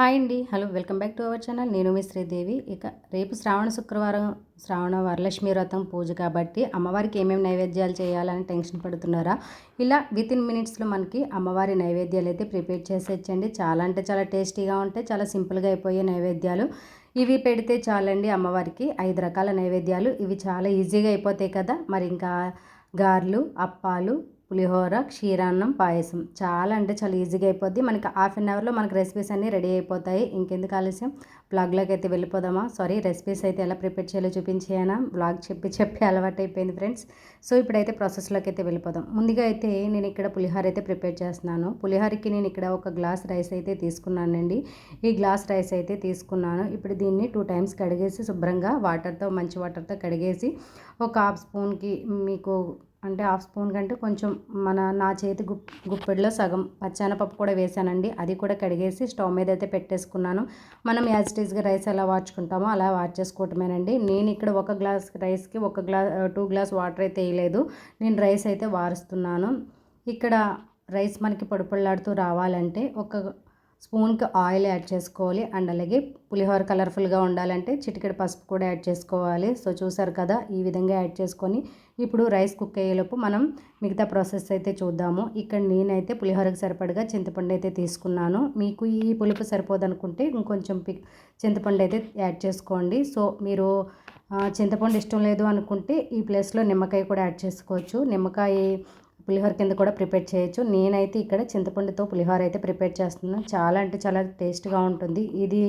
Hi అండి. Hello welcome back to our channel. నేను మీ శ్రీదేవి. ఇక రేపు శ్రావణ శుక్రవారం శ్రావణ వరలక్ష్మి వ్రతం పూజ కాబట్టి అమ్మవారికి ఏమేమి నైవేద్యాలు చేయాలని టెన్షన్ పడుతున్నారా? ఇలా విత్ ఇన్ మినిట్స్లో మనకి అమ్మవారి నైవేద్యాలు అయితే ప్రిపేర్ చేసేచ్చండి. చాలా అంటే చాలా టేస్టీగా ఉంటాయి చాలా సింపుల్గా అయిపోయే నైవేద్యాలు. ఇవి పెడితే చాలండి అమ్మవారికి ఐదు రకాల నైవేద్యాలు. ఇవి చాలా ఈజీగా అయిపోతాయి కదా. మరి ఇంకా గారెలు అప్పాలు పులిహోర క్షీరాన్నం పాయసం. చాలా అంటే చాలా ఈజీగా అయిపోద్ది. మనకి హాఫ్ అన్ అవర్లో మనకి రెసిపీస్ అన్నీ రెడీ అయిపోతాయి. ఇంకెందుకు ఆలస్యం? బ్లాగ్లోకి అయితే వెళ్ళిపోదామా? సారీ రెసిపీస్ అయితే ఎలా ప్రిపేర్ చేయాలో చూపించేయనా? బ్లాగ్ చెప్పి చెప్పి అలవాటు అయిపోయింది ఫ్రెండ్స్ సో ఇప్పుడైతే ప్రాసెస్లోకి అయితే వెళ్ళిపోదాం. ముందుగా అయితే నేను ఇక్కడ పులిహోర అయితే ప్రిపేర్ చేస్తున్నాను. పులిహోరకి నేను ఇక్కడ ఒక గ్లాస్ రైస్ అయితే తీసుకున్నానండి. ఈ గ్లాస్ రైస్ అయితే తీసుకున్నాను. ఇప్పుడు దీన్ని టూ టైమ్స్ కడిగేసి శుభ్రంగా వాటర్తో మంచి వాటర్తో కడిగేసి ఒక హాఫ్ స్పూన్కి మీకు అంటే హాఫ్ స్పూన్ కంటే కొంచెం మన నా చేతి గుప్ గుప్పెడిలో సగం పచ్చానపప్పు కూడా వేసానండి. అది కూడా కడిగేసి స్టవ్ మీద అయితే పెట్టేసుకున్నాను. మనం యాజ్ టీజ్గా రైస్ ఎలా వాచుకుంటామో అలా వాడ్చేసుకోవటమేనండి నేను ఇక్కడ ఒక గ్లాస్ రైస్కి ఒక గ్లాస్ టూ గ్లాస్ వాటర్ అయితే వేయలేదు. నేను రైస్ అయితే వారుస్తున్నాను. ఇక్కడ రైస్ మనకి పొడిపొళ్ళాడుతూ రావాలంటే ఒక స్పూన్కి ఆయిల్ యాడ్ చేసుకోవాలి. అండ్ అలాగే పులిహోర కలర్ఫుల్గా ఉండాలంటే చిటికెడు పసుపు కూడా యాడ్ చేసుకోవాలి. సో చూసారు కదా ఈ విధంగా యాడ్ చేసుకొని ఇప్పుడు రైస్ కుక్ అయ్యేలోపు మనం మిగతా ప్రాసెస్ అయితే చూద్దాము. ఇక్కడ నేనైతే పులిహోరకు సరిపడగా చింతపండు అయితే తీసుకున్నాను. మీకు ఈ పులుపు సరిపోదనుకుంటే ఇంకొంచెం పిక్ చింతపండు అయితే యాడ్ చేసుకోండి. సో మీరు చింతపండు ఇష్టం లేదు అనుకుంటే ఈ ప్లేస్లో నిమ్మకాయ కూడా యాడ్ చేసుకోవచ్చు. నిమ్మకాయ పులిహోర కింద కూడా ప్రిపేర్ చేయొచ్చు. నేనైతే ఇక్కడ చింతపండుతో పులిహోర అయితే ప్రిపేర్ చేస్తున్నాను. చాలా అంటే చాలా టేస్ట్గా ఉంటుంది. ఇది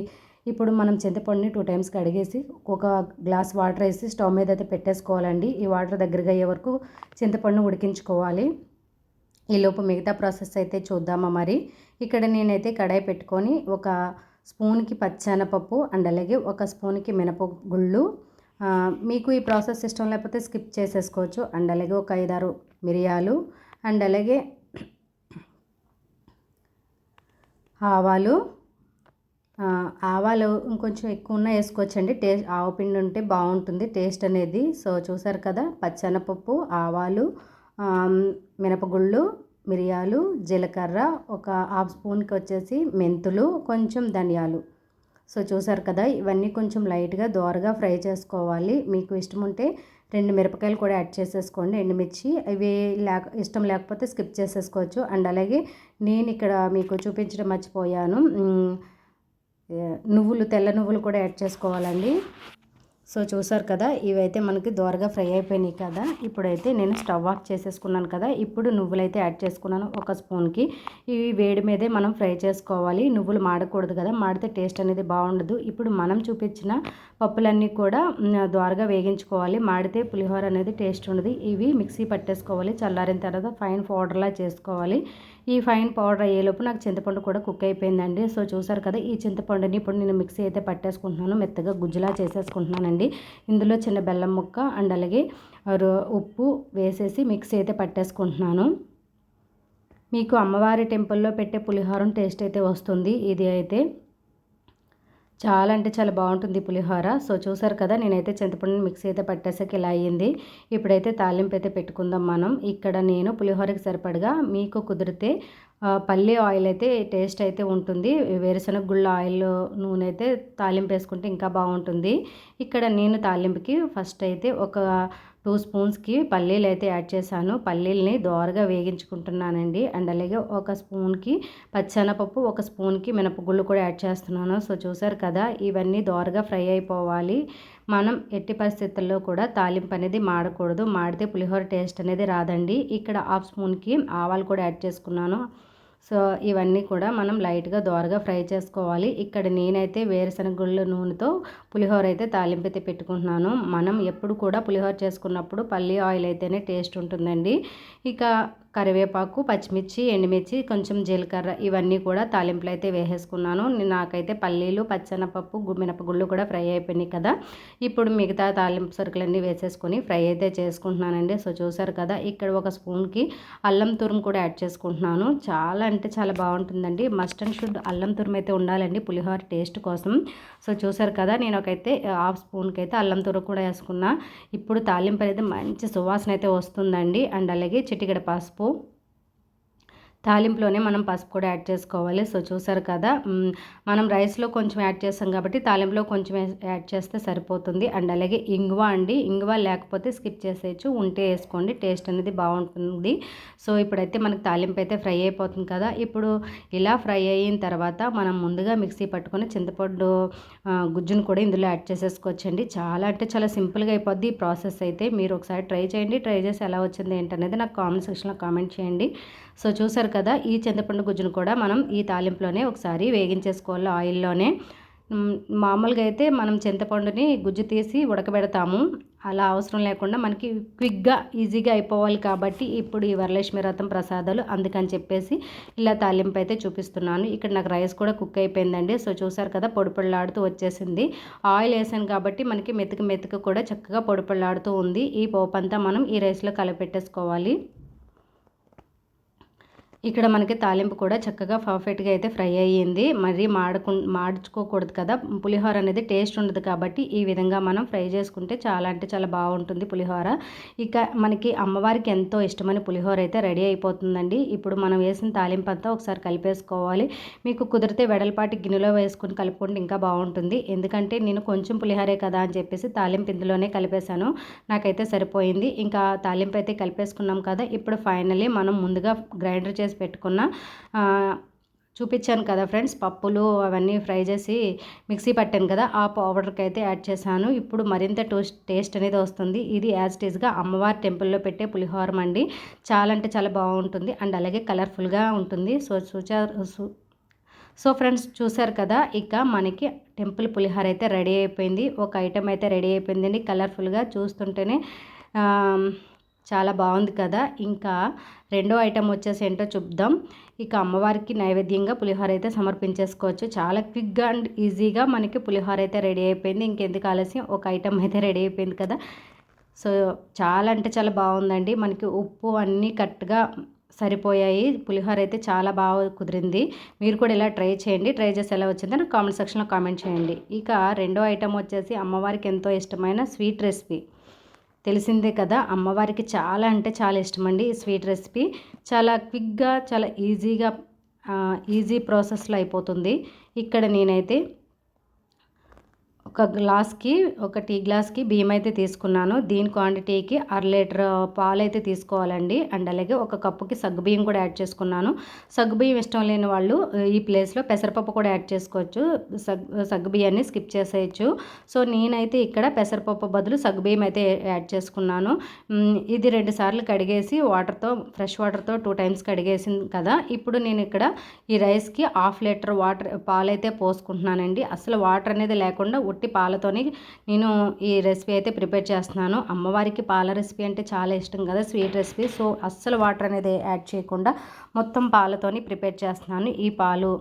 ఇప్పుడు మనం చింతపండుని టూ టైమ్స్ కడిగేసి ఒక గ్లాస్ వాటర్ వేసి స్టవ్ మీద అయితే పెట్టేసుకోవాలండి. ఈ వాటర్ దగ్గరగా అయ్యే వరకు చింతపండును ఉడికించుకోవాలి. ఈలోపు మిగతా ప్రాసెస్ అయితే చూద్దామా మరి. ఇక్కడ నేనైతే కడాయి పెట్టుకొని ఒక స్పూన్కి పచ్చెనపప్పు అండ్ అలాగే ఒక స్పూన్కి మినపగుళ్ళు మీకు ఈ ప్రాసెస్ ఇష్టం లేకపోతే స్కిప్ చేసేసుకోవచ్చు. అండ్ అలాగే ఒక ఐదారు మిరియాలు అండ్ అలాగే ఆవాలు. ఆవాలు ఇంకొంచెం ఎక్కువ ఉన్న వేసుకోవచ్చండి టేస్ట్ ఆవపిండి ఉంటే బాగుంటుంది టేస్ట్ అనేది. సో చూసారు కదా పచ్చెనపప్పు ఆవాలు మినపగుళ్ళు మిరియాలు జీలకర్ర ఒక హాఫ్ స్పూన్కి వచ్చేసి మెంతులు కొంచెం ధనియాలు. సో చూసారు కదా ఇవన్నీ కొంచెం లైట్గా దోరగా ఫ్రై చేసుకోవాలి. మీకు ఇష్టం ఉంటే రెండు మిరపకాయలు కూడా యాడ్ చేసేసుకోండి. ఎండుమిర్చి ఇవి లేక ఇష్టం లేకపోతే స్కిప్ చేసేసుకోవచ్చు. అండ్ అలాగే నేను ఇక్కడ మీకు చూపించడం మర్చిపోయాను. నువ్వులు తెల్ల నువ్వులు కూడా యాడ్ చేసుకోవాలండి. సో చూసారు కదా ఇవైతే మనకి దోరగా ఫ్రై అయిపోయినాయి కదా. ఇప్పుడైతే నేను స్టవ్ ఆఫ్ చేసేసుకున్నాను కదా. ఇప్పుడు నువ్వులైతే యాడ్ చేసుకున్నాను ఒక స్పూన్కి. ఇవి వేడి మీదే మనం ఫ్రై చేసుకోవాలి. నువ్వులు మాడకూడదు కదా మాడితే టేస్ట్ అనేది బాగుండదు. ఇప్పుడు మనం చూపించిన పప్పులన్నీ కూడా ద్వారగా వేగించుకోవాలి. మాడితే పులిహోర అనేది టేస్ట్ ఉండదు. ఇవి మిక్సీ పట్టేసుకోవాలి. చల్లారిన తర్వాత ఫైన్ పౌడర్లా చేసుకోవాలి. ఈ ఫైన్ పౌడర్ అయ్యేలోపు నాకు చింతపండు కూడా కుక్ అయిపోయిందండి. సో చూసారు కదా ఈ చింతపండుని ఇప్పుడు నేను మిక్సీ అయితే పట్టేసుకుంటున్నాను. మెత్తగా గుజ్జులా చేసేసుకుంటున్నానండి. ఇందులో చిన్న బెల్లం ముక్క అండ్ అలాగే ఉప్పు వేసేసి మిక్సీ అయితే పట్టేసుకుంటున్నాను. మీకు అమ్మవారి టెంపుల్లో పెట్టే పులిహోరం టేస్ట్ అయితే వస్తుంది. ఇది అయితే చాలా అంటే చాలా బాగుంటుంది పులిహోర. సో చూసారు కదా నేనైతే చింతపండుని మిక్సీ అయితే పట్టేసాక ఇలా అయ్యింది. ఇప్పుడైతే తాలింపు అయితే పెట్టుకుందాం మనం. ఇక్కడ నేను పులిహోరకి సరిపడగా మీకు కుదిరితే పల్లి ఆయిల్ అయితే టేస్ట్ అయితే ఉంటుంది. వేరుశనగ గుళ్ళ ఆయిల్ నూనె అయితే తాలింపు వేసుకుంటే ఇంకా బాగుంటుంది. ఇక్కడ నేను తాలింపుకి ఫస్ట్ అయితే ఒక టూ స్పూన్స్కి పల్లీలు అయితే యాడ్ చేశాను. పల్లీల్ని దోరగా వేగించుకుంటున్నానండి. అండ్ అలాగే ఒక స్పూన్కి పచ్చెనపప్పు ఒక స్పూన్కి మినపగుళ్ళు కూడా యాడ్ చేస్తున్నాను. సో చూసారు కదా ఇవన్నీ దోరగా ఫ్రై అయిపోవాలి. మనం ఎట్టి పరిస్థితుల్లో కూడా తాలింపు అనేది మాడకూడదు. మాడితే పులిహోర టేస్ట్ అనేది రాదండి. ఇక్కడ హాఫ్ స్పూన్కి ఆవాలు కూడా యాడ్ చేసుకున్నాను. సో ఇవన్నీ కూడా మనం లైట్గా దోరగా ఫ్రై చేసుకోవాలి. ఇక్కడ నేనైతే వేరుశనగ గుళ్ళ నూనెతో పులిహోర అయితే తాలింపు అయితే పెట్టుకుంటున్నాను. మనం ఎప్పుడు కూడా పులిహోర చేసుకున్నప్పుడు పల్లి ఆయిల్ అయితేనే టేస్ట్ ఉంటుందండి. ఇక కరివేపాకు పచ్చిమిర్చి ఎండుమిర్చి కొంచెం జీలకర్ర ఇవన్నీ కూడా తాలింపులు అయితే వేసేసుకున్నాను నాకైతే పల్లీలు పచ్చనపప్పు మినపగుళ్ళు కూడా ఫ్రై అయిపోయినాయి కదా. ఇప్పుడు మిగతా తాలింపు సరుకులన్నీ వేసేసుకొని ఫ్రై అయితే చేసుకుంటున్నానండి. సో చూసారు కదా ఇక్కడ ఒక స్పూన్కి అల్లం తురుము కూడా యాడ్ చేసుకుంటున్నాను. చాలా అంటే చాలా బాగుంటుందండి. మస్ట్ అండ్ షుడ్ అల్లం తురుము అయితే ఉండాలండి పులిహోర టేస్ట్ కోసం. సో చూసారు కదా నేను ఒకైతే హాఫ్ స్పూన్కి అయితే అల్లం తురుము కూడా వేసుకున్నా. ఇప్పుడు తాలింపు అయితే మంచి సువాసన అయితే వస్తుందండి. అండ్ అలాగే చిటికెడ పసుపు അപ്പോൾ తాలింపులోనే మనం పసుపు కూడా యాడ్ చేసుకోవాలి. సో చూసారు కదా మనం రైస్లో కొంచెం యాడ్ చేస్తాం కాబట్టి తాలింపులో కొంచెం యాడ్ చేస్తే సరిపోతుంది. అండ్ అలాగే ఇంగువ అండి ఇంగువ లేకపోతే స్కిప్ చేసేయచ్చు. ఉంటే వేసుకోండి టేస్ట్ అనేది బాగుంటుంది. సో ఇప్పుడైతే మనకి తాలింపు అయితే ఫ్రై అయిపోతుంది కదా ఇప్పుడు ఇలా ఫ్రై అయిన తర్వాత మనం ముందుగా మిక్సీ పట్టుకుని చింతపండు గుజ్జును కూడా ఇందులో యాడ్ చేసేసుకోవచ్చండి. చాలా అంటే చాలా సింపుల్గా అయిపోద్ది ఈ ప్రాసెస్ అయితే. మీరు ఒకసారి ట్రై చేయండి. ట్రై చేసి ఎలా వచ్చింది ఏంటనేది నాకు కామెంట్ సెక్షన్లో కామెంట్ చేయండి. సో చూసారు కదా ఈ చింతపండు గుజ్జును కూడా మనం ఈ తాలింపులోనే ఒకసారి వేగించేసుకోవాలి ఆయిల్లోనే. మామూలుగా అయితే మనం చింతపండుని గుజ్జు తీసి ఉడకబెడతాము. అలా అవసరం లేకుండా మనకి క్విక్గా ఈజీగా అయిపోవాలి కాబట్టి ఇప్పుడు ఈ వరలక్ష్మి రథం ప్రసాదాలు అందుకని చెప్పేసి ఇలా తాలింపు అయితే చూపిస్తున్నాను. ఇక్కడ నాకు రైస్ కూడా కుక్ అయిపోయిందండి. సో చూసారు కదా పొడి వచ్చేసింది. ఆయిల్ వేసాను కాబట్టి మనకి మెతుకు మెతుకు కూడా చక్కగా పొడి ఉంది. ఈ పోపు అంతా మనం ఈ రైస్లో కలపెట్టేసుకోవాలి. ఇక్కడ మనకి తాలింపు కూడా చక్కగా పర్ఫెక్ట్గా అయితే ఫ్రై అయ్యింది. మరి మాడకు మాడ్చుకోకూడదు కదా. పులిహోర అనేది టేస్ట్ ఉండదు కాబట్టి ఈ విధంగా మనం ఫ్రై చేసుకుంటే చాలా అంటే చాలా బాగుంటుంది పులిహోర. ఇక మనకి అమ్మవారికి ఎంతో ఇష్టమైన పులిహోర అయితే రెడీ అయిపోతుందండి. ఇప్పుడు మనం వేసిన తాలింపు అంతా ఒకసారి కలిపేసుకోవాలి. మీకు కుదిరితే వెడల్పాటి గిన్నెలో వేసుకుని కలుపుకుంటే ఇంకా బాగుంటుంది. ఎందుకంటే నేను కొంచెం పులిహోరే కదా అని చెప్పేసి తాలింపు ఇందులోనే కలిపేశాను. నాకైతే సరిపోయింది. ఇంకా తాలింపు అయితే కలిపేసుకున్నాం కదా. ఇప్పుడు ఫైనలీ మనం ముందుగా గ్రైండర్ చేసి పెట్టుకున్న. చూపించాను కదా ఫ్రెండ్స్ పప్పులు అవన్నీ ఫ్రై చేసి మిక్సీ పట్టాను కదా ఆ పౌడర్కి అయితే యాడ్ చేశాను. ఇప్పుడు మరింత టోస్ట్ టేస్ట్ అనేది వస్తుంది. ఇది యాజ్ టీజ్గా అమ్మవారి టెంపుల్లో పెట్టే పులిహోరం అండి చాలా అంటే చాలా బాగుంటుంది అండ్ అలాగే కలర్ఫుల్గా ఉంటుంది. సో చూచారు సో ఫ్రెండ్స్ చూసారు కదా ఇక మనకి టెంపుల్ పులిహోర అయితే రెడీ అయిపోయింది. ఒక ఐటెం అయితే రెడీ అయిపోయిందండి కలర్ఫుల్గా చూస్తుంటేనే. చాలా బాగుంది కదా. ఇంకా రెండో ఐటెం వచ్చేసి ఏంటో చూద్దాం. ఇక అమ్మవారికి నైవేద్యంగా పులిహోర అయితే సమర్పించేసుకోవచ్చు. చాలా క్విక్గా అండ్ ఈజీగా మనకి పులిహోర అయితే రెడీ అయిపోయింది. ఇంకెందుకు ఆలస్యం? ఒక ఐటెం అయితే రెడీ అయిపోయింది కదా. సో చాలా అంటే చాలా బాగుందండి. మనకి ఉప్పు అన్నీ కరెక్ట్గా సరిపోయాయి. పులిహోర అయితే చాలా బాగా కుదిరింది. మీరు కూడా ఇలా ట్రై చేయండి. ట్రై చేసి ఎలా వచ్చిందో నాకు కామెంట్ సెక్షన్లో కామెంట్ చేయండి. ఇక రెండో ఐటెం వచ్చేసి అమ్మవారికి ఎంతో ఇష్టమైన స్వీట్ రెసిపీ. తెలిసిందే కదా అమ్మవారికి చాలా అంటే చాలా ఇష్టమండి ఈ స్వీట్ రెసిపీ. చాలా క్విక్గా చాలా ఈజీగా ఈజీ ప్రాసెస్లో అయిపోతుంది. ఇక్కడ నేనైతే ఒక గ్లాస్కి ఒక టీ గ్లాస్కి బియ్యం అయితే తీసుకున్నాను. దీని క్వాంటిటీకి అర లీటర్ పాలు అయితే తీసుకోవాలండి. అండ్ అలాగే ఒక కప్పుకి సగ్గు బియ్యం కూడా యాడ్ చేసుకున్నాను. సగ్గు బియ్యం ఇష్టం లేని వాళ్ళు ఈ ప్లేస్లో పెసరపప్పు కూడా యాడ్ చేసుకోవచ్చు. సగ్ సగ్గు బియ్యాన్ని స్కిప్ చేసేయచ్చు. సో నేనైతే ఇక్కడ పెసరపప్పు బదులు సగ్గు బియ్యం అయితే యాడ్ చేసుకున్నాను. ఇది రెండు సార్లు కడిగేసి వాటర్తో ఫ్రెష్ వాటర్తో టూ టైమ్స్ కడిగేసింది కదా. ఇప్పుడు నేను ఇక్కడ ఈ రైస్కి హాఫ్ లీటర్ వాటర్ పాలైతే పోసుకుంటున్నానండి. అసలు వాటర్ అనేది లేకుండా ఉట్టి పాలతోని నేను ఈ రెసిపీ అయితే ప్రిపేర్ చేస్తున్నాను. అమ్మవారికి పాల రెసిపీ అంటే చాలా ఇష్టం కదా స్వీట్ రెసిపీ. సో అస్సలు వాటర్ అనేది యాడ్ చేయకుండా మొత్తం పాలతోని ప్రిపేర్ చేస్తున్నాను. ఈ పాలు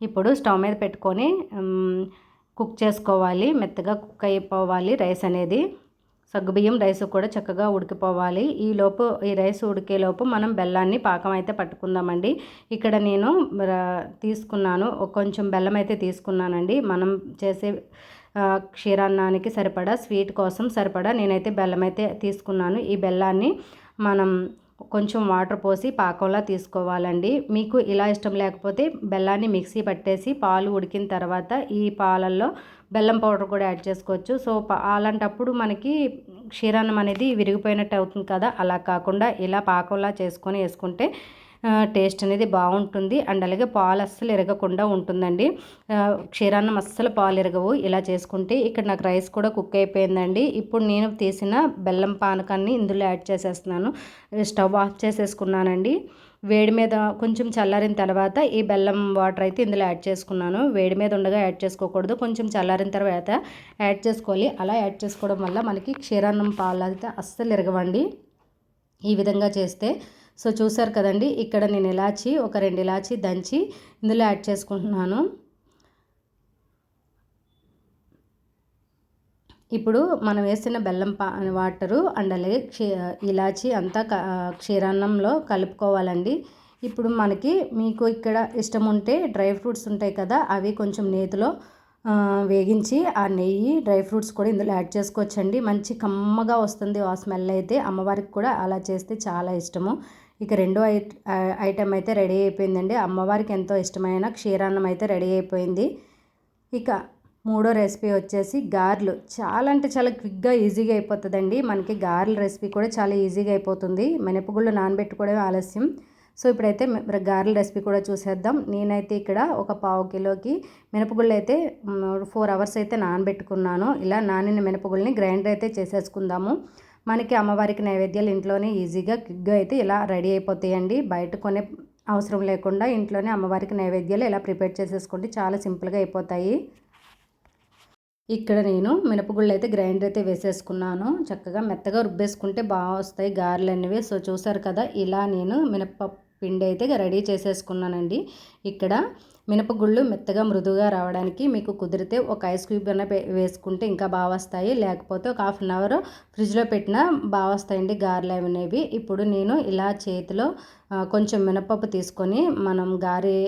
ఇప్పుడు స్టవ్ మీద పెట్టుకొని కుక్ చేసుకోవాలి. మెత్తగా కుక్ అయిపోవాలి రైస్ అనేది. సగ్గుబియ్యం రైస్ కూడా చక్కగా ఉడికిపోవాలి. ఈ లోపు ఈ రైస్ ఉడికేలోపు మనం బెల్లాన్ని పాకం అయితే పట్టుకుందామండి. ఇక్కడ నేను తీసుకున్నాను. కొంచెం బెల్లం అయితే తీసుకున్నానండి. మనం చేసే క్షీరాన్నానికి సరిపడా స్వీట్ కోసం సరిపడా నేనైతే బెల్లం అయితే తీసుకున్నాను. ఈ బెల్లాన్ని మనం కొంచెం వాటర్ పోసి పాకంలా తీసుకోవాలండి. మీకు ఇలా ఇష్టం లేకపోతే బెల్లాన్ని మిక్సీ పట్టేసి పాలు ఉడికిన తర్వాత ఈ పాలల్లో బెల్లం పౌడర్ కూడా యాడ్ చేసుకోవచ్చు. సో అలాంటప్పుడు మనకి క్షీరాన్నం అనేది విరిగిపోయినట్టు అవుతుంది కదా? అలా కాకుండా ఇలా పాకంలా చేసుకొని వేసుకుంటే టేస్ట్ అనేది బాగుంటుంది. అండ్ అలాగే పాలు అస్సలు ఎరగకుండా ఉంటుందండి. క్షీరాన్నం అస్సలు పాలు ఎరగవు. ఇలా చేసుకుంటే ఇక్కడ నాకు రైస్ కూడా కుక్ అయిపోయిందండి. ఇప్పుడు నేను తీసిన బెల్లం పానకాన్ని ఇందులో యాడ్ చేసేస్తున్నాను. స్టవ్ ఆఫ్ చేసేసుకున్నానండి. వేడి మీద కొంచెం చల్లారిన తర్వాత ఈ బెల్లం వాటర్ అయితే ఇందులో యాడ్ చేసుకున్నాను. వేడి మీద ఉండగా యాడ్ చేసుకోకూడదు. కొంచెం చల్లారిన తర్వాత యాడ్ చేసుకోవాలి. అలా యాడ్ చేసుకోవడం వల్ల మనకి క్షీరాన్నం పాలు అయితే అస్సలు ఎరగవండి. ఈ విధంగా చేస్తే సో చూసారు కదండి ఇక్కడ నేను ఇలాచి ఒక రెండు ఇలాచి దంచి ఇందులో యాడ్ చేసుకుంటున్నాను. ఇప్పుడు మనం వేసిన బెల్లం పా వాటరు అండ్ అలాగే క్షీ ఇలాచి అంతా క క్షీరాన్నంలో కలుపుకోవాలండి. ఇప్పుడు మనకి మీకు ఇక్కడ ఇష్టం ఉంటే డ్రై ఫ్రూట్స్ ఉంటాయి కదా అవి కొంచెం నేతిలో వేగించి ఆ నెయ్యి డ్రై ఫ్రూట్స్ కూడా ఇందులో యాడ్ చేసుకోవచ్చండి. మంచి కమ్మగా వస్తుంది ఆ స్మెల్ అయితే అమ్మవారికి కూడా అలా చేస్తే చాలా ఇష్టము. ఇక రెండో ఐ ఐటెం అయితే రెడీ అయిపోయిందండి. అమ్మవారికి ఎంతో ఇష్టమైన క్షీరాన్నం అయితే రెడీ అయిపోయింది. ఇక మూడో రెసిపీ వచ్చేసి గారెలు. చాలా అంటే చాలా క్విక్గా ఈజీగా అయిపోతుందండి. మనకి గారెల రెసిపీ కూడా చాలా ఈజీగా అయిపోతుంది. మినపగుళ్ళు నానబెట్టుకోవడమే ఆలస్యం. సో ఇప్పుడైతే గారెల రెసిపీ కూడా చూసేద్దాం. నేనైతే ఇక్కడ ఒక పావు కిలోకి మినపగుళ్ళు అయితే ఫోర్ అవర్స్ అయితే నానబెట్టుకున్నాను. ఇలా నానిన మినపగుళ్ళని గ్రైండర్ అయితే చేసేసుకుందాము. మనకి అమ్మవారికి నైవేద్యాలు ఇంట్లోనే ఈజీగా క్విక్గా అయితే ఇలా రెడీ అయిపోతాయండి. బయట కొనే అవసరం లేకుండా ఇంట్లోనే అమ్మవారికి నైవేద్యాలు ఇలా ప్రిపేర్ చేసేసుకుంటే చాలా సింపుల్గా అయిపోతాయి. ఇక్కడ నేను మినపగుళ్ళు అయితే గ్రైండర్ అయితే వేసేసుకున్నాను. చక్కగా మెత్తగా రుబ్బేసుకుంటే బాగా వస్తాయి గారెలు అనేవి సో చూసారు కదా ఇలా నేను మినప పిండి అయితే రెడీ చేసేసుకున్నానండి. ఇక్కడ మినపగుళ్ళు మెత్తగా మృదువుగా రావడానికి మీకు కుదిరితే ఒక ఐస్ క్యూబ్ అయినా వేసుకుంటే ఇంకా బాగా వస్తాయి లేకపోతే ఒక హాఫ్ అన్ అవర్ ఫ్రిడ్జ్లో పెట్టినా బాగా వస్తాయండి గారెలు అనేవి. ఇప్పుడు నేను ఇలా చేతిలో కొంచెం మినపప్పు తీసుకొని మనం గారె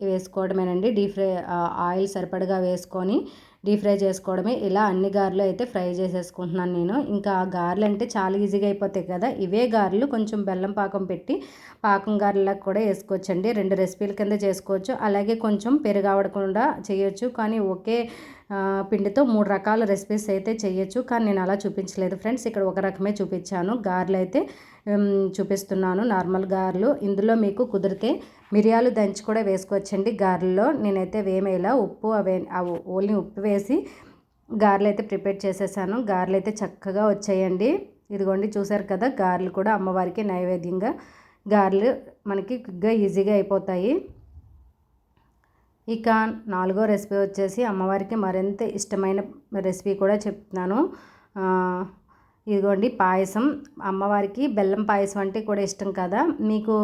వేసుకోవడమేనండి. డీప్ ఫ్రై ఆయిల్ సరిపడగా వేసుకొని డీప్ ఫ్రై చేసుకోవడమే. ఇలా అన్ని గారెలు అయితే ఫ్రై చేసేసుకుంటున్నాను నేను. ఇంకా ఆ గారెలు అంటే చాలా ఈజీగా అయిపోతాయి కదా. ఇవే గారెలు కొంచెం బెల్లం పాకం పెట్టి పాకం గారెలకు కూడా వేసుకోవచ్చండి. రెండు రెసిపీల కింద చేసుకోవచ్చు. అలాగే కొంచెం పెరుగావడకుండా చేయొచ్చు. కానీ ఒకే పిండితో మూడు రకాల రెసిపీస్ అయితే చేయొచ్చు. కానీ నేను అలా చూపించలేదు ఫ్రెండ్స్. ఇక్కడ ఒక రకమే చూపించాను. గారెలు అయితే చూపిస్తున్నాను. నార్మల్ గారెలు. ఇందులో మీకు కుదిరితే మిరియాలు దంచి కూడా వేసుకోవచ్చండి గారెల్లో. నేనైతే వేమేలా ఉప్పు అవే ఓన్లీ ఉప్పు వేసి గారెలు అయితే ప్రిపేర్ చేసేసాను. గారెలు అయితే చక్కగా వచ్చాయండి. ఇదిగోండి చూశారు కదా గారెలు కూడా అమ్మవారికి నైవేద్యంగా గారెలు మనకి క్విక్గా ఈజీగా అయిపోతాయి. ఇక నాలుగో రెసిపీ వచ్చేసి అమ్మవారికి మరింత ఇష్టమైన రెసిపీ కూడా చెప్తున్నాను. ఇదిగోండి పాయసం. అమ్మవారికి బెల్లం పాయసం అంటే కూడా ఇష్టం కదా. మీకు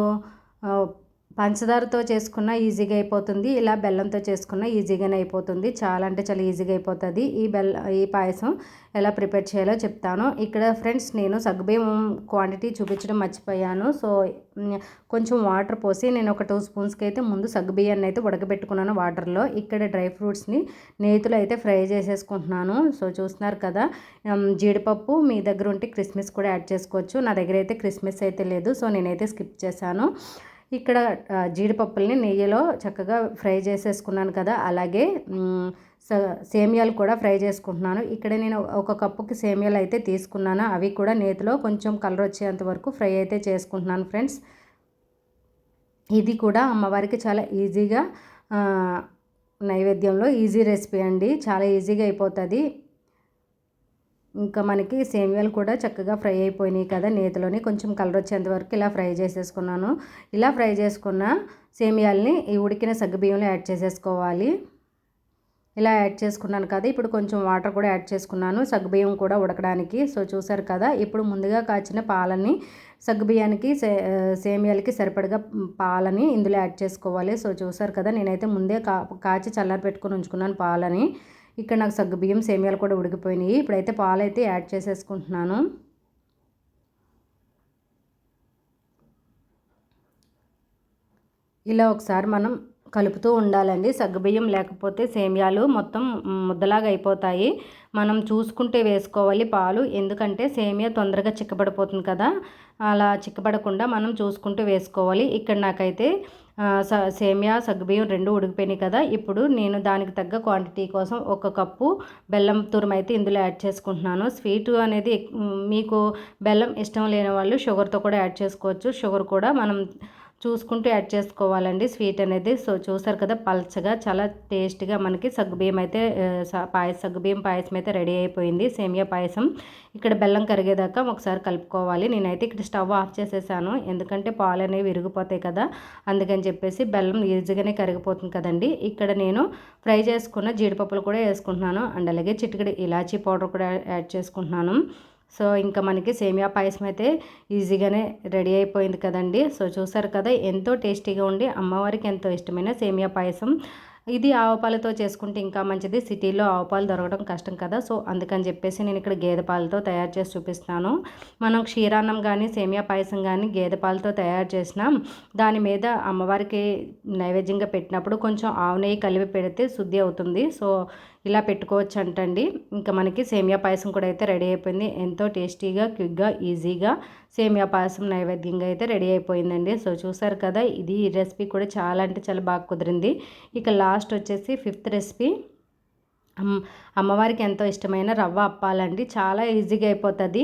పంచదారతో చేసుకున్న ఈజీగా అయిపోతుంది ఇలా బెల్లంతో చేసుకున్న ఈజీగానే అయిపోతుంది. చాలా అంటే చాలా ఈజీగా అయిపోతుంది. ఈ బెల్ల ఈ పాయసం ఎలా ప్రిపేర్ చేయాలో చెప్తాను. ఇక్కడ ఫ్రెండ్స్ నేను సగ్గుబియ్యం క్వాంటిటీ చూపించడం మర్చిపోయాను. సో కొంచెం వాటర్ పోసి నేను ఒక టూ స్పూన్స్కి అయితే ముందు సగ్గుబియ్యాన్ని అయితే ఉడకబెట్టుకున్నాను వాటర్లో. ఇక్కడ డ్రై ఫ్రూట్స్ని నేతిలో అయితే ఫ్రై చేసేసుకుంటున్నాను. సో చూస్తున్నారు కదా జీడిపప్పు మీ దగ్గర ఉంటే క్రిస్మస్ కూడా యాడ్ చేసుకోవచ్చు. నా దగ్గర అయితే క్రిస్మస్ అయితే లేదు. సో నేనైతే స్కిప్ చేశాను. ఇక్కడ జీడిపప్పుల్ని నెయ్యిలో చక్కగా ఫ్రై చేసేసుకున్నాను కదా అలాగే సేమియాలు కూడా ఫ్రై చేసుకుంటున్నాను. ఇక్కడ నేను ఒక కప్పుకి సేమియాలు అయితే తీసుకున్నాను. అవి కూడా నేతిలో కొంచెం కలర్ వచ్చేంత వరకు ఫ్రై అయితే చేసుకుంటున్నాను ఫ్రెండ్స్. ఇది కూడా అమ్మవారికి చాలా ఈజీగా నైవేద్యంలో ఈజీ రెసిపీ అండి. చాలా ఈజీగా అయిపోతుంది. ఇంకా మనకి సేమియాలు కూడా చక్కగా ఫ్రై అయిపోయినాయి కదా నేతిలోని. కొంచెం కలర్ వచ్చేంత వరకు ఇలా ఫ్రై చేసేసుకున్నాను. ఇలా ఫ్రై చేసుకున్న సేమియాల్ని ఈ ఉడికిన సగ్గుబియ్యంలో యాడ్ చేసేసుకోవాలి. ఇలా యాడ్ చేసుకున్నాను కదా ఇప్పుడు కొంచెం వాటర్ కూడా యాడ్ చేసుకున్నాను. సగ్గుబియ్యం కూడా ఉడకడానికి. సో చూసారు కదా ఇప్పుడు ముందుగా కాచిన పాలని సగ్గుబియ్యానికి సే సేమియాలకి సరిపడగా పాలని ఇందులో యాడ్ చేసుకోవాలి. సో చూసారు కదా నేనైతే ముందే కా కాచి చల్లారి పెట్టుకుని ఉంచుకున్నాను పాలని. ఇక్కడ నాకు సగ్గు బియ్యం సేమియాలు కూడా ఉడికిపోయినాయి. ఇప్పుడైతే పాలు అయితే యాడ్ చేసేసుకుంటున్నాను. ఇలా ఒకసారి మనం కలుపుతూ ఉండాలండి. సగ్గుబియ్యం లేకపోతే సేమియాలు మొత్తం ముద్దలాగా అయిపోతాయి. మనం చూసుకుంటే వేసుకోవాలి పాలు. ఎందుకంటే సేమియా తొందరగా చిక్కబడిపోతుంది కదా. అలా చిక్కబడకుండా మనం చూసుకుంటూ వేసుకోవాలి. ఇక్కడ నాకైతే సేమియా సగ్గుబియ్యం రెండు ఉడికిపోయినాయి కదా. ఇప్పుడు నేను దానికి తగ్గ క్వాంటిటీ కోసం ఒక కప్పు బెల్లం తురుము అయితే ఇందులో యాడ్ చేసుకుంటున్నాను. స్వీట్ అనేది మీకు బెల్లం ఇష్టం లేని వాళ్ళు షుగర్తో కూడా యాడ్ చేసుకోవచ్చు. షుగర్ కూడా మనం చూసుకుంటూ యాడ్ చేసుకోవాలండి. స్వీట్ అనేది సో చూసారు కదా పల్చగా చాలా టేస్ట్గా మనకి సగ్గుబియ్యం అయితే పాయసం సగ్గుబియ్యం పాయసం అయితే రెడీ అయిపోయింది. సేమియా పాయసం. ఇక్కడ బెల్లం కరిగేదాకా ఒకసారి కలుపుకోవాలి. నేనైతే ఇక్కడ స్టవ్ ఆఫ్ చేసేసాను. ఎందుకంటే పాలు అనేవి విరిగిపోతాయి కదా అందుకని చెప్పేసి బెల్లం ఈజీగానే కరిగిపోతుంది కదండి. ఇక్కడ నేను ఫ్రై చేసుకున్న జీడిపప్పులు కూడా వేసుకుంటున్నాను. అండ్ అలాగే చిటికడి ఇలాచీ పౌడర్ కూడా యాడ్ చేసుకుంటున్నాను. సో ఇంకా మనకి సేమియా పాయసం అయితే ఈజీగానే రెడీ అయిపోయింది కదండి. సో చూసారు కదా ఎంతో టేస్టీగా ఉండి అమ్మవారికి ఎంతో ఇష్టమైన సేమియా పాయసం. ఇది ఆవపాలతో చేసుకుంటే ఇంకా మంచిది. సిటీలో ఆవుపాలు దొరకడం కష్టం కదా సో అందుకని చెప్పేసి నేను ఇక్కడ గేదె పాలతో తయారు చేసి చూపిస్తాను మనం క్షీరాన్నం కానీ సేమియా పాయసం కానీ గేదె పాలతో తయారు చేసినాం దాని మీద అమ్మవారికి నైవేద్యంగా పెట్టినప్పుడు కొంచెం ఆవు నెయ్యి కలిపి పెడితే శుద్ధి అవుతుంది. సో ఇలా పెట్టుకోవచ్చు అంటండి ఇంకా మనకి సేమియా పాయసం కూడా అయితే రెడీ అయిపోయింది. ఎంతో టేస్టీగా క్విక్గా ఈజీగా సేమియా పాయసం నైవేద్యంగా అయితే రెడీ అయిపోయిందండి. సో చూసారు కదా ఇది ఈ రెసిపీ కూడా చాలా అంటే చాలా బాగా కుదిరింది. ఇక లాస్ట్ వచ్చేసి ఫిఫ్త్ రెసిపీ. అమ్మవారికి ఎంతో ఇష్టమైన రవ్వ అప్పాలండి. చాలా ఈజీగా అయిపోతుంది.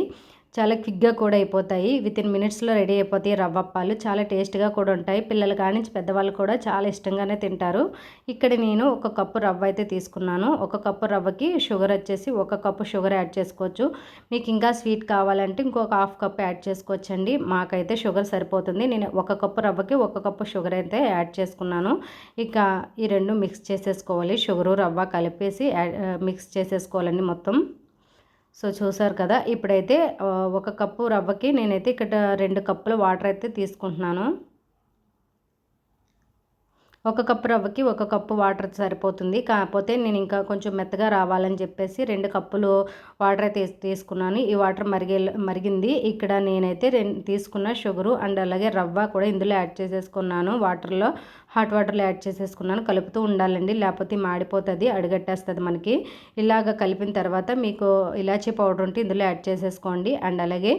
చాలా క్విక్గా కూడా అయిపోతాయి. విత్ ఇన్ మినిట్స్లో రెడీ అయిపోతాయి రవ్వ అప్పాలు చాలా టేస్ట్గా కూడా ఉంటాయి. పిల్లలు కానీ పెద్దవాళ్ళు కూడా చాలా ఇష్టంగానే తింటారు. ఇక్కడ నేను ఒక కప్పు రవ్వ అయితే తీసుకున్నాను. ఒక కప్పు రవ్వకి షుగర్ వచ్చేసి ఒక కప్పు షుగర్ యాడ్ చేసుకోవచ్చు. మీకు ఇంకా స్వీట్ కావాలంటే ఇంకొక హాఫ్ కప్ యాడ్ చేసుకోవచ్చండి. మాకైతే షుగర్ సరిపోతుంది. నేను ఒక కప్పు రవ్వకి ఒక కప్పు షుగర్ అయితే యాడ్ చేసుకున్నాను. ఇక ఈ రెండు మిక్స్ చేసేసుకోవాలి. షుగరు రవ్వ కలిపేసి మిక్స్ చేసేసుకోవాలండి మొత్తం. సో చూసారు కదా ఇప్పుడైతే ఒక కప్పు రవ్వకి నేనైతే ఇక్కడ రెండు కప్పుల వాటర్ అయితే తీసుకుంటున్నాను. ఒక కప్పు రవ్వకి ఒక కప్పు వాటర్ సరిపోతుంది. కాకపోతే నేను ఇంకా కొంచెం మెత్తగా రావాలని చెప్పేసి రెండు కప్పులు వాటర్ అయితే తీసుకున్నాను. ఈ వాటర్ మరిగే మరిగింది. ఇక్కడ నేనైతే తీసుకున్న షుగరు అండ్ అలాగే రవ్వ కూడా ఇందులో యాడ్ చేసేసుకున్నాను. వాటర్లో హాట్ వాటర్లో యాడ్ చేసేసుకున్నాను. కలుపుతూ ఉండాలండి. లేకపోతే మాడిపోతుంది అడుగట్టేస్తుంది మనకి. ఇలాగ కలిపిన తర్వాత మీకు ఇలాచీ పౌడర్ ఉంటే ఇందులో యాడ్ చేసేసుకోండి. అండ్ అలాగే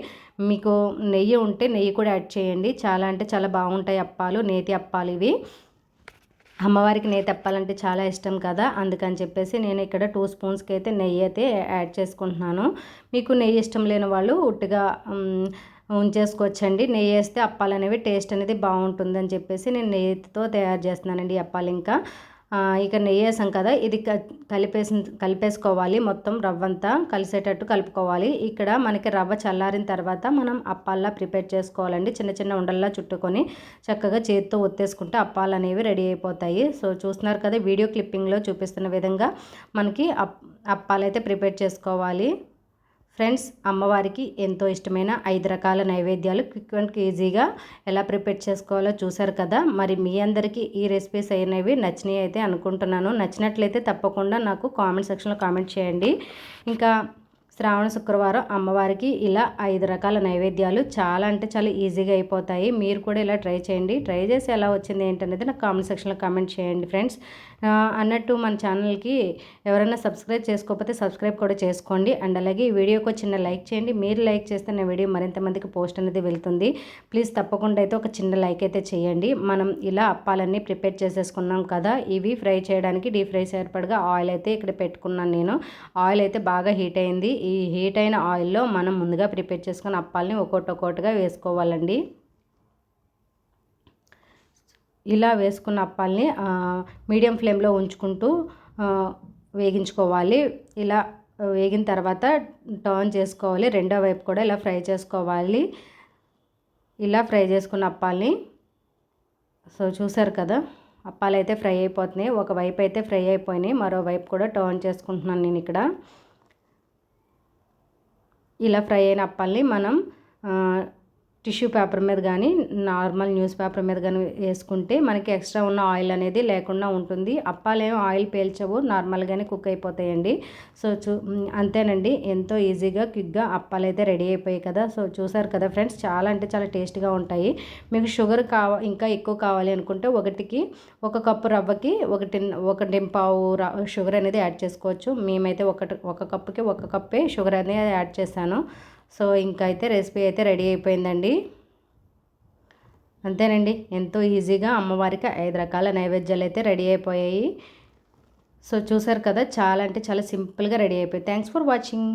మీకు నెయ్యి ఉంటే నెయ్యి కూడా యాడ్ చేయండి. చాలా అంటే చాలా బాగుంటాయి అప్పాలు నేతి అప్పాలు ఇవి. అమ్మవారికి నెయ్యి తెప్పాలంటే చాలా ఇష్టం కదా. అందుకని చెప్పేసి నేను ఇక్కడ టూ స్పూన్స్కి అయితే నెయ్యి అయితే యాడ్ చేసుకుంటున్నాను. మీకు నెయ్యి ఇష్టం లేని వాళ్ళు ఉట్టిగా ఉంచేసుకోవచ్చండి. నెయ్యి వేస్తే అప్పాలు అనేవి టేస్ట్ అనేది బాగుంటుందని చెప్పేసి నేను నెయ్యితో తయారు చేస్తున్నానండి అప్పాలు ఇంకా ఇక నెయ్యి వేసాం కదా ఇది కలిపేసి కలిపేసుకోవాలి మొత్తం రవ్వంతా కలిసేటట్టు కలుపుకోవాలి. ఇక్కడ మనకి రవ్వ చల్లారిన తర్వాత మనం అప్పాల్లా ప్రిపేర్ చేసుకోవాలండి. చిన్న చిన్న ఉండల్లా చుట్టుకొని చక్కగా చేతితో ఒత్తేసుకుంటే అప్పాలు అనేవి రెడీ అయిపోతాయి. సో చూస్తున్నారు కదా వీడియో క్లిప్పింగ్లో చూపిస్తున్న విధంగా మనకి అప్ అప్పాలైతే ప్రిపేర్ చేసుకోవాలి. ఫ్రెండ్స్ అమ్మవారికి ఎంతో ఇష్టమైన ఐదు రకాల నైవేద్యాలు క్విక్ అండ్ ఈజీగా ఎలా ప్రిపేర్ చేసుకోవాలో చూసారు కదా. మరి మీ అందరికీ ఈ రెసిపీస్ అయినవి నచ్చినాయి అయితే అనుకుంటున్నాను. నచ్చినట్లయితే తప్పకుండా నాకు కామెంట్ సెక్షన్లో కామెంట్ చేయండి. ఇంకా శ్రావణ శుక్రవారం అమ్మవారికి ఇలా ఐదు రకాల నైవేద్యాలు చాలా అంటే చాలా ఈజీగా అయిపోతాయి. మీరు కూడా ఇలా ట్రై చేయండి. ట్రై చేసి ఎలా వచ్చింది ఏంటనేది నాకు కామెంట్ సెక్షన్లో కామెంట్ చేయండి ఫ్రెండ్స్. అన్నట్టు మన ఛానల్కి ఎవరైనా సబ్స్క్రైబ్ చేసుకోకపోతే సబ్స్క్రైబ్ కూడా చేసుకోండి. అండ్ అలాగే ఈ వీడియోకి చిన్న లైక్ చేయండి. మీరు లైక్ చేస్తే నా వీడియో మరింత మందికి పోస్ట్ అనేది వెళ్తుంది. ప్లీజ్ తప్పకుండా అయితే ఒక చిన్న లైక్ అయితే చేయండి. మనం ఇలా అప్పాలన్నీ ప్రిపేర్ చేసేసుకున్నాం కదా ఇవి ఫ్రై చేయడానికి డీప్ ఫ్రై సరిపడగా ఆయిల్ అయితే ఇక్కడ పెట్టుకున్నాను నేను. ఆయిల్ అయితే బాగా హీట్ అయింది. ఈ హీట్ అయిన ఆయిల్లో మనం ముందుగా ప్రిపేర్ చేసుకున్న అప్పాలని ఒక్కొక్కటి ఒక్కొక్కటిగా వేసుకోవాలండి. ఇలా వేసుకున్న అప్పాలని మీడియం ఫ్లేమ్లో ఉంచుకుంటూ వేగించుకోవాలి. ఇలా వేగిన తర్వాత టర్న్ చేసుకోవాలి. రెండో వైపు కూడా ఇలా ఫ్రై చేసుకోవాలి. ఇలా ఫ్రై చేసుకున్న అప్పాలని. సో చూసారు కదా అప్పాలు అయితే ఫ్రై అయిపోతున్నాయి. ఒకవైపు అయితే ఫ్రై అయిపోయినాయి. మరోవైపు కూడా టర్న్ చేసుకుంటున్నాను నేను ఇక్కడ. ఇలా ఫ్రై అయిన అప్పాలని మనం టిష్యూ పేపర్ మీద కానీ నార్మల్ న్యూస్ పేపర్ మీద కానీ వేసుకుంటే మనకి ఎక్స్ట్రా ఉన్న ఆయిల్ అనేది లేకుండా ఉంటుంది. అప్పాలేం ఆయిల్ పేల్చవు నార్మల్గానే కుక్ అయిపోతాయండి. సో చూ అంతేనండి. ఎంతో ఈజీగా క్విక్గా అప్పాలు అయితే రెడీ అయిపోయాయి కదా. సో చూసారు కదా ఫ్రెండ్స్ చాలా అంటే చాలా టేస్ట్గా ఉంటాయి. మీకు షుగర్ కావ ఇంకా ఎక్కువ కావాలి అనుకుంటే ఒకటికి ఒక కప్పు రవ్వకి ఒకటి ఒక డింపావు షుగర్ అనేది యాడ్ చేసుకోవచ్చు. మేమైతే ఒకటి ఒక కప్పుకి ఒక కప్పే షుగర్ అనేది యాడ్ చేశాను. సో ఇంకా అయితే రెసిపీ అయితే రెడీ అయిపోయిందండి. అంతేనండి. ఎంతో ఈజీగా అమ్మవారికి ఐదు రకాల నైవేద్యాలు అయితే రెడీ అయిపోయాయి. సో చూసారు కదా చాలా అంటే చాలా సింపుల్గా రెడీ అయిపోయాయి థ్యాంక్స్ ఫర్ వాచింగ్.